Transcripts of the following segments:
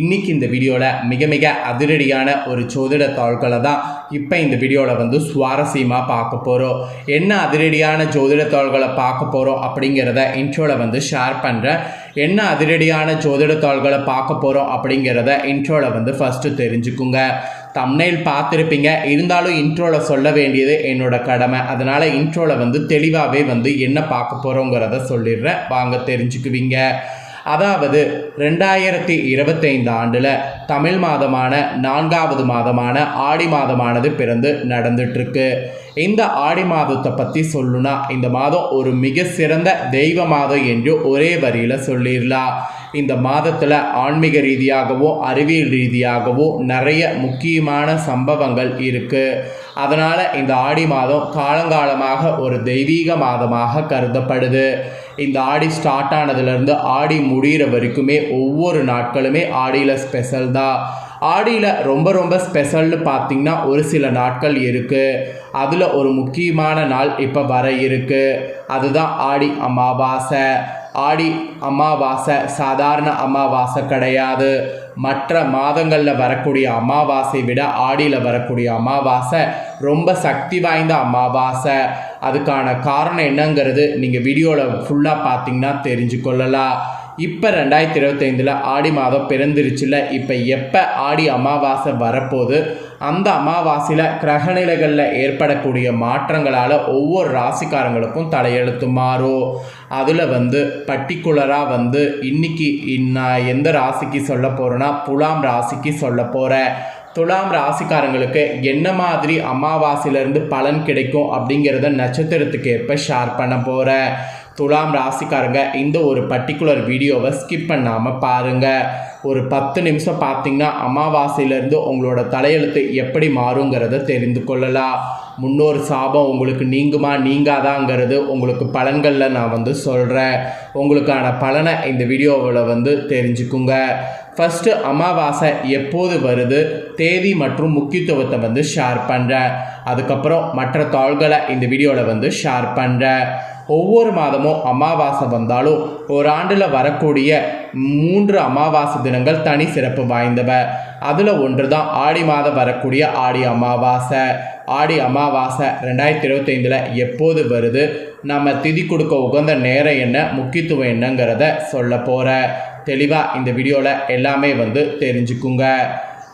இன்னைக்கு இந்த வீடியோவில் மிக மிக அதிரடியான ஒரு சோதிட தாள்களை தான் இப்போ இந்த வீடியோவில் வந்து சுவாரஸ்யமாக பார்க்க போகிறோம் என்ன அதிரடியான ஜோதிட தாள்களை பார்க்க போகிறோம் அப்படிங்கிறத இன்ட்ரோவில் வந்து ஷேர் பண்ணுறேன் என்ன அதிரடியான ஜோதிட தாள்களை பார்க்க போகிறோம் அப்படிங்கிறத இன்ட்ரோவில் வந்து ஃபஸ்ட்டு தெரிஞ்சுக்குங்க. தம்னைல் பார்த்துருப்பீங்க. இருந்தாலும் இன்ட்ரோவில் சொல்ல வேண்டியது என்னோட கடமை. அதனால் இன்ட்ரோவில் வந்து தெளிவாகவே வந்து என்ன பார்க்க போகிறோங்கிறத சொல்லிடுறேன். வாங்க தெரிஞ்சுக்குவீங்க. அதாவது ரெண்டாயிரத்தி இருபத்தைந்து ஆண்டில் தமிழ் மாதமான நான்காவது மாதமான ஆடி மாதமானது பிறந்து நடந்துட்டுருக்கு. இந்த ஆடி மாதத்தை பற்றி சொல்லுனா இந்த மாதம் ஒரு மிக சிறந்த தெய்வ மாதம் என்று ஒரே வரியில் சொல்லிடலாம் இந்த மாதத்தில் ஆன்மீக ரீதியாகவோ அறிவியல் ரீதியாகவோ நிறைய முக்கியமான சம்பவங்கள் இருக்குது அதனால் இந்த ஆடி மாதம் காலங்காலமாக ஒரு தெய்வீக மாதமாக கருதப்படுது. இந்த ஆடி ஸ்டார்ட் ஆனதுலேருந்து ஆடி முடிகிற வரைக்குமே ஒவ்வொரு நாட்களுமே ஆடியில் ஸ்பெஷல் தான். ஆடியில் ரொம்ப ரொம்ப ஸ்பெஷல்னு பார்த்திங்கன்னா ஒரு சில நாட்கள் இருக்குது அதில் ஒரு முக்கியமான நாள் இப்போ வர இருக்குது அதுதான் ஆடி அமாவாசை. ஆடி அமாவாசை சாதாரண அமாவாசை கிடையாது. மற்ற மாதங்களில் வரக்கூடிய அமாவாசை விட ஆடியில் வரக்கூடிய அமாவாசை ரொம்ப சக்தி வாய்ந்த அமாவாசை. அதுக்கான காரணம் என்னங்கிறது நீங்கள் வீடியோவில் ஃபுல்லாக பார்த்தீங்கன்னா தெரிஞ்சு கொள்ளலாம் இப்போ ரெண்டாயிரத்தி இருபத்தைந்தில் ஆடி மாதம் பிறந்துருச்சுல இப்போ எப்போ ஆடி அமாவாசை வரப்போகுது அந்த அமாவாசையில் கிரகநிலைகளில் ஏற்படக்கூடிய மாற்றங்களால் ஒவ்வொரு ராசிக்காரங்களுக்கும் தலையெழுத்து மாறும். அதில் வந்து பர்டிகுலராக வந்து இன்னைக்கு நான் எந்த ராசிக்கு சொல்ல போகிறேன்னா புலாம் ராசிக்கு சொல்ல போகிறேன் துலாம் ராசிக்காரங்களுக்கு என்ன மாதிரி அமாவாசையிலேருந்து பலன் கிடைக்கும் அப்படிங்கிறத நட்சத்திரத்துக்கு ஏற்ப ஷேர் பண்ண போகிறேன் துலாம் ராசிக்காரங்க இந்த ஒரு பர்டிகுலர் வீடியோவை ஸ்கிப் பண்ணாமல் பாருங்கள் ஒரு பத்து நிமிஷம் பார்த்தீங்கன்னா அமாவாசையிலேருந்து உங்களோட தலையெழுத்து எப்படி மாறுங்கிறத தெரிந்து கொள்ளலாம். முன்னோர் சாபம் உங்களுக்கு நீங்குமா நீங்காதாங்கிறது உங்களுக்கு பலன்களில் நான் வந்து சொல்கிறேன் உங்களுக்கான பலனை இந்த வீடியோவில் வந்து தெரிஞ்சுக்குங்க. ஃபஸ்ட்டு அமாவாசை எப்போது வருது? தேதி மற்றும் முக்கியத்துவத்தை வந்து ஷேர் பண்ணுறேன் அதுக்கப்புறம் மற்ற தாள்களை இந்த வீடியோவில் வந்து ஷேர் பண்ணுறேன் ஒவ்வொரு மாதமும் அமாவாசை வந்தாலும் ஒரு ஆண்டில் வரக்கூடிய மூன்று அமாவாசை தினங்கள் தனி சிறப்பு வாய்ந்தவ. அதில் ஒன்று தான் ஆடி மாதம் வரக்கூடிய ஆடி அமாவாசை. ஆடி அமாவாசை ரெண்டாயிரத்தி இருபத்தைந்தில் எப்போது வருது? நம்ம திதி கொடுக்க உகந்த நேரம் என்ன? முக்கியத்துவம் என்னங்கிறத சொல்ல போகிற தெளிவாக இந்த வீடியோவில் எல்லாமே வந்து தெரிஞ்சுக்குங்க.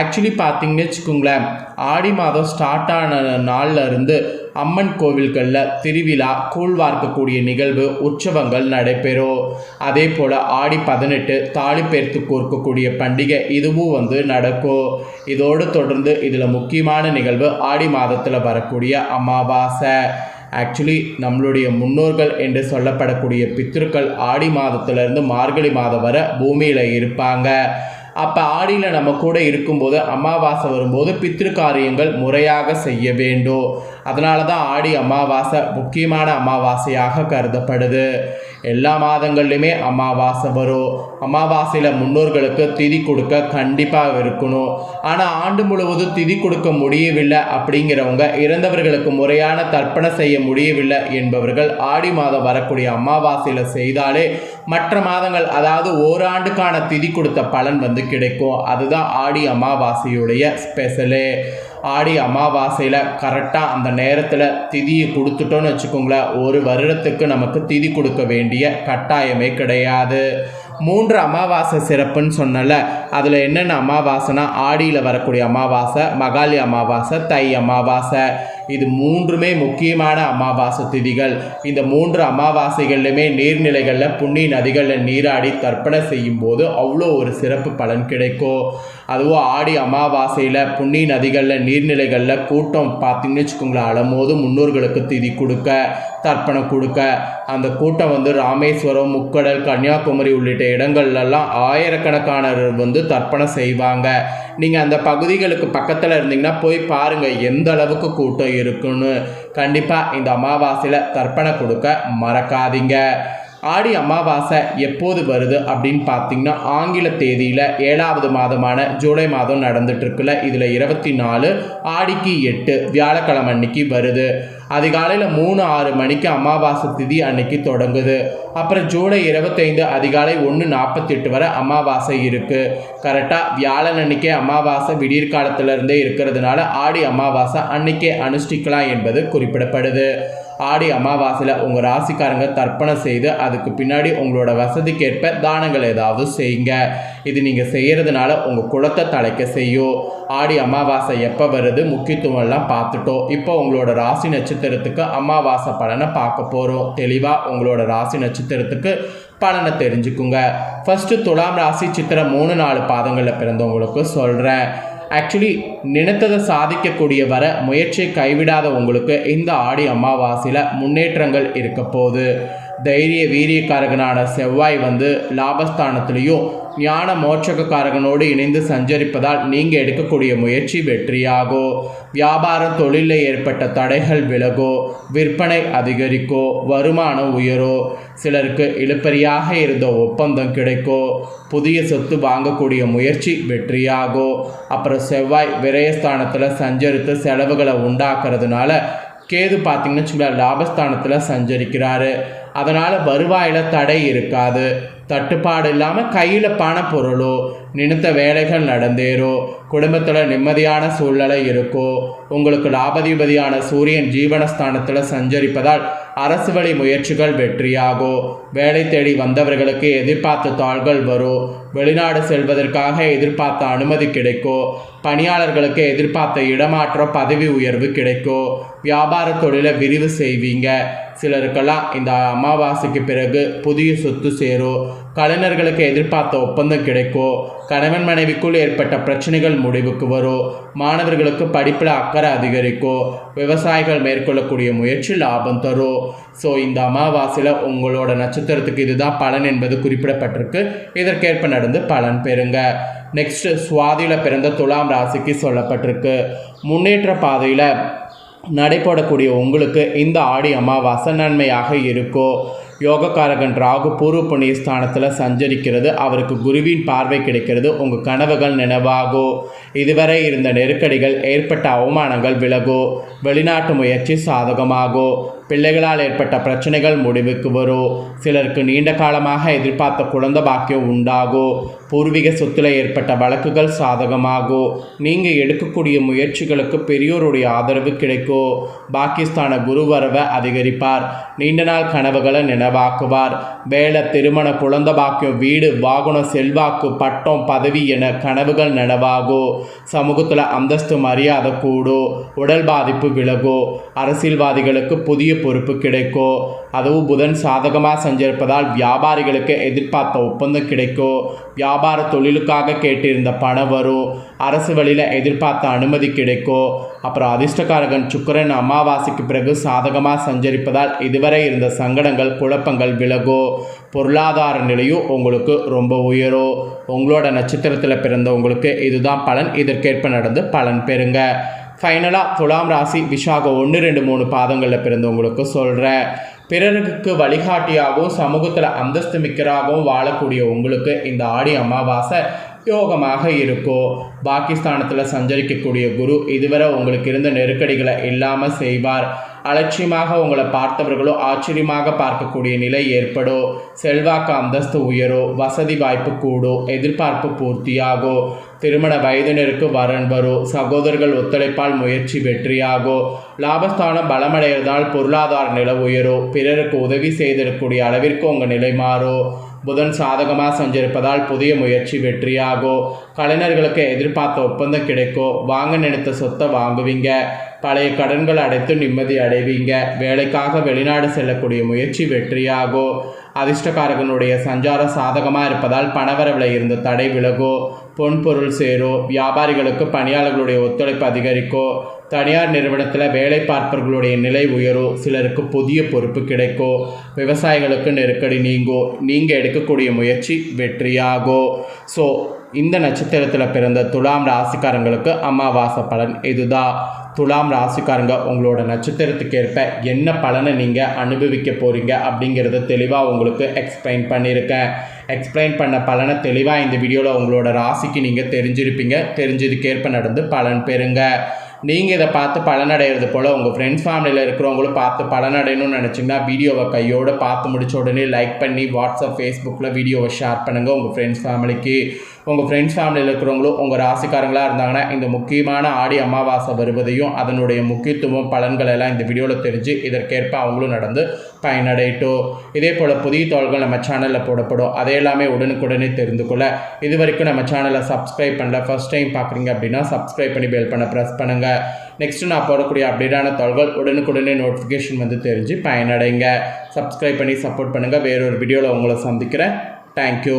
ஆக்சுவலி பார்த்தீங்கன்னு வச்சுக்கோங்களேன் ஆடி மாதம் ஸ்டார்ட் ஆன நாளில் இருந்து அம்மன் கோவில்களில் திருவிழா கூழ் வார்க்கக்கூடிய நிகழ்வு உற்சவங்கள் நடைபெறும். அதே போல் ஆடி பதினெட்டு தாலி பேர்த்து கோர்க்கக்கூடிய பண்டிகை இதுவும் வந்து நடக்கும். இதோடு தொடர்ந்து இதில் முக்கியமான நிகழ்வு ஆடி மாதத்தில் வரக்கூடிய அமாவாசை. ஆக்சுவலி நம்மளுடைய முன்னோர்கள் என்று சொல்லப்படக்கூடிய பித்திருக்கள் ஆடி மாதத்திலிருந்து மார்கழி மாதம் வர பூமியில் இருப்பாங்க. அப்போ ஆடியில் நம்ம கூட இருக்கும்போது அமாவாசை வரும்போது பித்திரு காரியங்கள் முறையாக செய்ய வேண்டும் அதனால தான் ஆடி அமாவாசை முக்கியமான அமாவாசையாக கருதப்படுது. எல்லா மாதங்கள்லையுமே அமாவாசை வரும். அமாவாசையில் முன்னோர்களுக்கு திதி கொடுக்க கண்டிப்பாக இருக்கணும். ஆனால் ஆண்டு முழுவதும் திதி கொடுக்க முடியவில்லை அப்படிங்கிறவங்க இறந்தவர்களுக்கு முறையான தர்ப்பணம் செய்ய முடியவில்லை என்பவர்கள் ஆடி மாதம் வரக்கூடிய அமாவாசையில் செய்தாலே மற்ற மாதங்கள் அதாவது ஓராண்டுக்கான திதி கொடுத்த பலன் வந்து கிடைக்கும். அதுதான் ஆடி அமாவாசையுடைய ஸ்பெஷலு ஆடி அமாவாசையில் கரெக்டாக அந்த நேரத்தில் திதியை கொடுத்துட்டோன்னு வச்சுக்கோங்களேன். ஒரு வருடத்துக்கு நமக்கு திதி கொடுக்க வேண்டிய கட்டாயமே கிடையாது. மூன்று அமாவாசை சிறப்புன்னு சொன்னல அதில் என்னென்ன அமாவாசைனா ஆடியில் வரக்கூடிய அமாவாசை மகாலி அமாவாசை தை அமாவாசை. இது மூன்றுமே முக்கியமான அமாவாசை திதிகள். இந்த மூன்று அமாவாசைகள்லையுமே நீர்நிலைகளில் புண்ணிய நதிகளில் நீராடி தர்ப்பணை செய்யும் போது அவ்வளோ ஒரு சிறப்பு பலன் கிடைக்கும். அதுவும் ஆடி அமாவாசையில் புண்ணிய நதிகளில் நீர்நிலைகளில் கூட்டம் பார்த்திங்கன்னு வச்சுக்கோங்களேன் அலமோது முன்னோர்களுக்கு திதி கொடுக்க தர்ப்பணம் கொடுக்க. அந்த கூட்டம் வந்து ராமேஸ்வரம் முக்கடல் கன்னியாகுமரி உள்ளிட்ட இடங்கள்லாம் ஆயிரக்கணக்கானவர் வந்து தர்ப்பணம் செய்வாங்க. நீங்கள் அந்த பகுதிகளுக்கு பக்கத்தில் இருந்தீங்கன்னா போய் பாருங்கள் எந்த அளவுக்கு கூட்டம் இருக்குன்னு கண்டிப்பாக இந்த அமாவாசையில் தர்ப்பணம் கொடுக்க மறக்காதீங்க. ஆடி அமாவாசை எப்போது வருது அப்படின்னு பார்த்தீங்கன்னா ஆங்கில தேதியில் ஏழாவது மாதமான ஜூலை மாதம் நடந்துட்டுருக்குல இதில் இருபத்தி நாலு ஆடிக்கு எட்டு வியாழக்கிழமை அன்னைக்கு வருது. அதிகாலையில் மூணு ஆறு மணிக்கு அமாவாசை திதி அன்னைக்கு தொடங்குது. அப்புறம் ஜூலை இருபத்தைந்து அதிகாலை ஒன்று நாற்பத்தெட்டு வரை அமாவாசை இருக்குது கரெக்டாக வியாழன் அன்னைக்கே அமாவாசை விடியற் காலத்திலிருந்தே இருக்கிறதுனால ஆடி அமாவாசை அன்னைக்கே அனுஷ்டிக்கலாம் என்பது குறிப்பிடப்படுது. ஆடி அமாவாசையில் உங்கள் ராசிக்காரங்க தர்ப்பணம் செய்து அதுக்கு பின்னாடி உங்களோட வசதிக்கேற்ப தானங்கள் ஏதாவது செய்யுங்க. இது நீங்கள் செய்கிறதுனால உங்கள் குலத்தை தலைக்க செய்யும். ஆடி அமாவாசை எப்போ வருது? முக்கியத்துவம்லாம் பார்த்துட்டோம். இப்போ உங்களோட ராசி நட்சத்திரத்துக்கு அமாவாசை பலனை பார்க்க போகிறோம் தெளிவாக உங்களோட ராசி நட்சத்திரத்துக்கு பலனை தெரிஞ்சுக்குங்க. ஃபஸ்ட்டு துலாம் ராசி சித்திரை மூணு நாலு பாதங்களில் பிறந்தவங்களுக்கு சொல்கிறேன் ஆக்சுவலி நினைத்ததை சாதிக்கக்கூடிய வர முயற்சியை கைவிடாத உங்களுக்கு இந்த ஆடி அமாவாசையில் முன்னேற்றங்கள் இருக்க போகுது. தைரிய வீரியக்காரகனான செவ்வாய் வந்து லாபஸ்தானத்திலையும் ஞான மோட்சகக்காரகனோடு இணைந்து சஞ்சரிப்பதால் நீங்கள் எடுக்கக்கூடிய முயற்சி வெற்றியாகோ. வியாபார தொழிலில் ஏற்பட்ட தடைகள் விலகோ விற்பனை அதிகரிக்கோ வருமானம் உயரோ சிலருக்கு இழுப்பறியாக இருந்த ஒப்பந்தம் கிடைக்கோ புதிய சொத்து வாங்கக்கூடிய முயற்சி வெற்றியாகோ. அப்புறம் செவ்வாய் விரயஸ்தானத்தில் சஞ்சரித்து செலவுகளை உண்டாக்குறதுனால கேது பார்த்திங்கன்னு வச்சுக்கோங்களேன் லாபஸ்தானத்தில் சஞ்சரிக்கிறாரு. அதனால் வருவாயில் தடை இருக்காது. தட்டுப்பாடு இல்லாமல் கையில் பண பொருளோ நினைத்த வேலைகள் நடந்தேறோ குடும்பத்தில் நிம்மதியான சூழ்நிலை இருக்கோ உங்களுக்கு லாபதிபதியான சூரியன் ஜீவனஸ்தானத்தில் சஞ்சரிப்பதால் அரசு வழி முயற்சிகள் வெற்றியாகோ வேலை தேடி வந்தவர்களுக்கு எதிர்பார்த்த தாள்கள் வரும். வெளிநாடு செல்வதற்காக எதிர்பார்த்த அனுமதி கிடைக்கோ? பணியாளர்களுக்கு எதிர்பார்த்த இடமாற்றம் பதவி உயர்வு கிடைக்கும் வியாபார தொழிலை விரிவு செய்வீங்க. சிலருக்கெல்லாம் இந்த அமாவாசைக்கு பிறகு புதிய சொத்து சேரும் கலைஞர்களுக்கு எதிர்பார்த்த ஒப்பந்தம் கிடைக்கும் கணவன் மனைவிக்குள் ஏற்பட்ட பிரச்சனைகள் முடிவுக்கு வரும் மாணவர்களுக்கு படிப்பில் அக்கறை அதிகரிக்கும் விவசாயிகள் மேற்கொள்ளக்கூடிய முயற்சி லாபம் தரும் ஸோ இந்த அமாவாசையில் உங்களோட நட்சத்திரத்துக்கு இதுதான் பலன் என்பது குறிப்பிடப்பட்டிருக்கு. இதற்கேற்ப நடந்து பலன் பெறுங்க. நெக்ஸ்ட் சுவாதியில் பிறந்த துலாம் ராசிக்கு சொல்லப்பட்டிருக்கு. முன்னேற்ற பாதையில் நடைபோடக்கூடிய உங்களுக்கு இந்த ஆடி அமாவாசை நன்மையாக இருக்கும் யோகக்காரகன் ராகு பூர்வ புண்ணிய ஸ்தானத்தில் சஞ்சரிக்கிறது. அவருக்கு குருவின் பார்வை கிடைக்கிறது. உங்கள் கனவுகள் நினைவாகோ? இதுவரை இருந்த நெருக்கடிகள் ஏற்பட்ட அவமானங்கள் விலகோ? வெளிநாட்டு முயற்சி சாதகமாகோ? பிள்ளைகளால் ஏற்பட்ட பிரச்சனைகள் முடிவுக்கு வரும் சிலருக்கு நீண்ட காலமாக எதிர்பார்த்த குழந்த பாக்கியம் உண்டாகும் பூர்வீக சொத்துல ஏற்பட்ட வழக்குகள் சாதகமாகும் நீங்கள் எடுக்கக்கூடிய முயற்சிகளுக்கு பெரியோருடைய ஆதரவு கிடைக்கும் பாகிஸ்தான குருவரவை அதிகரிப்பார். நீண்ட நாள் கனவுகளை நினைவாக்குவார். வேலை திருமண குழந்த பாக்கியம் வீடு வாகனம் செல்வாக்கு பட்டம் பதவி என கனவுகள் நினைவாகும் சமூகத்தில் அந்தஸ்து மரியாதை கூடும் உடல் பாதிப்பு விலகும் அரசியல்வாதிகளுக்கு புதிய பொறுப்பு கிடைக்கும் அதுவும் புதன் சாதகமாக செஞ்சிருப்பதால் வியாபாரிகளுக்கு எதிர்பார்த்த ஒப்பந்தம் கிடைக்கும் வியாபார தொழிலுக்காக கேட்டிருந்த பணம் வரும். அரசு வழியில் எதிர்பார்த்த அனுமதி கிடைக்கும் அப்புறம் அதிர்ஷ்டக்காரகன் சுக்கிரன் அமாவாசைக்கு பிறகு சாதகமாக சஞ்சரிப்பதால் இதுவரை இருந்த சங்கடங்கள் குழப்பங்கள் விலகும் பொருளாதார நிலையும் உங்களுக்கு ரொம்ப உயரும் உங்களோட நட்சத்திரத்தில் பிறந்தவங்களுக்கு இதுதான் பலன். இதற்கேற்ப நடந்து பலன் பெறுங்க. ஃபைனலாக துலாம் ராசி விஷாக ஒன்று ரெண்டு மூணு பாதங்களில் பிறந்தவங்களுக்கு சொல்கிறேன் பிறருக்கு வழிகாட்டியாகவும் சமூகத்தில் அந்தஸ்து மிக்கராகவும் வாழக்கூடிய உங்களுக்கு இந்த ஆடி அமாவாசை யோகமாக இருக்கும். பாகிஸ்தானத்தில் சஞ்சரிக்கக்கூடிய குரு இதுவரை உங்களுக்கு இருந்த நெருக்கடிகளை இல்லாமல் செய்வார். அலட்சியமாக உங்களை பார்த்தவர்களோ ஆச்சரியமாக பார்க்கக்கூடிய நிலை ஏற்படும் செல்வாக்கு அந்தஸ்து உயரும் வசதி வாய்ப்பு கூடும் எதிர்பார்ப்பு பூர்த்தியாகும் திருமண வயதினருக்கு வரன் வரும் சகோதரர்கள் ஒத்துழைப்பால் முயற்சி வெற்றியாகும் லாபஸ்தானம் பலமடைவதால் பொருளாதார நிலை உயரும் பிறருக்கு உதவி செய்திருக்கக்கூடிய அளவிற்கு உங்கள் நிலை மாறும் புதன் சாதகமாக செஞ்சிருப்பதால் புதிய முயற்சி வெற்றியாகும் கலைஞர்களுக்கு எதிர்பார்த்த ஒப்பந்தம் கிடைக்கும் வாங்க நினைத்த சொத்தை வாங்குவீங்க. பழைய கடன்கள் அடைத்து நிம்மதி அடைவீங்க. வேலைக்காக வெளிநாடு செல்லக்கூடிய முயற்சி வெற்றியாகும் அதிர்ஷ்டக்காரகனுடைய சஞ்சாரம் சாதகமாக இருப்பதால் பணவரவில் இருந்த தடை விலகும் பொன்பொருள் சேரும் வியாபாரிகளுக்கு பணியாளர்களுடைய ஒத்துழைப்பு அதிகரிக்கோ தனியார் நிறுவனத்தில் வேலை பார்ப்பவர்களுடைய நிலை உயரும் சிலருக்கு புதிய பொறுப்பு கிடைக்கோ விவசாயிகளுக்கு நெருக்கடி நீங்கோ நீங்கள் எடுக்கக்கூடிய முயற்சி வெற்றியாகோ. ஸோ இந்த நட்சத்திரத்தில் பிறந்த துலாம் ராசிக்காரங்களுக்கு அமாவாசை பலன் இதுதான் துலாம் ராசிக்காரங்க உங்களோட நட்சத்திரத்துக்கு ஏற்ப என்ன பலனை நீங்கள் அனுபவிக்க போகிறீங்க அப்படிங்கிறத தெளிவாக உங்களுக்கு எக்ஸ்பிளைன் பண்ணியிருக்கேன். எக்ஸ்பிளைன் பண்ண பலனை தெளிவாக இந்த வீடியோவில் உங்களோட ராசிக்கு நீங்கள் தெரிஞ்சிருப்பீங்க. தெரிஞ்சதுக்கேற்ப நடந்து பலன் பெறுங்க. நீங்கள் இதை பார்த்து பலனடைகிறது போல் உங்கள் ஃப்ரெண்ட்ஸ் ஃபேமிலியில் இருக்கிறவங்களும் பார்த்து பலனடையணும்னு நினச்சிங்கன்னா வீடியோவை கையோடு பார்த்து முடிச்ச உடனே லைக் பண்ணி வாட்ஸ்அப் ஃபேஸ்புக்கில் வீடியோவை ஷேர் பண்ணுங்கள் உங்கள் ஃப்ரெண்ட்ஸ் ஃபேமிலிக்கு உங்கள் ஃப்ரெண்ட்ஸ் ஃபேமிலியில் இருக்கிறவங்களும் உங்கள் ராசிக்காரங்களாக இருந்தாங்கன்னா இந்த முக்கியமான ஆடி அமாவாசை வருவதையும் அதனுடைய முக்கியத்துவம் பலன்கள் எல்லாம் இந்த வீடியோவில் தெரிஞ்சு இதற்கேற்ப அவங்களும் நடந்து பயனடையட்டும். இதே போல் புதிய தோள்கள் நம்ம சேனலில் போடப்படும். அதை எல்லாமே உடனுக்குடனே தெரிந்து கொள்ள. இது வரைக்கும் நம்ம சேனலை சப்ஸ்கிரைப் பண்ணல. ஃபர்ஸ்ட் டைம் பார்க்குறீங்க அப்படின்னா சப்ஸ்கிரைப் பண்ணி பெல் பண்ண ப்ரெஸ் பண்ணுங்கள் நெக்ஸ்ட்டு நான் போடக்கூடிய அப்டேட்டான தகவல்கள் உடனுக்குடனே நோட்டிஃபிகேஷன் வந்து தெரிஞ்சு பயனடைங்க. சப்ஸ்கிரைப் பண்ணி சப்போர்ட் பண்ணுங்கள் வேறொரு வீடியோவில் உங்களை சந்திக்கிறேன். தேங்க்யூ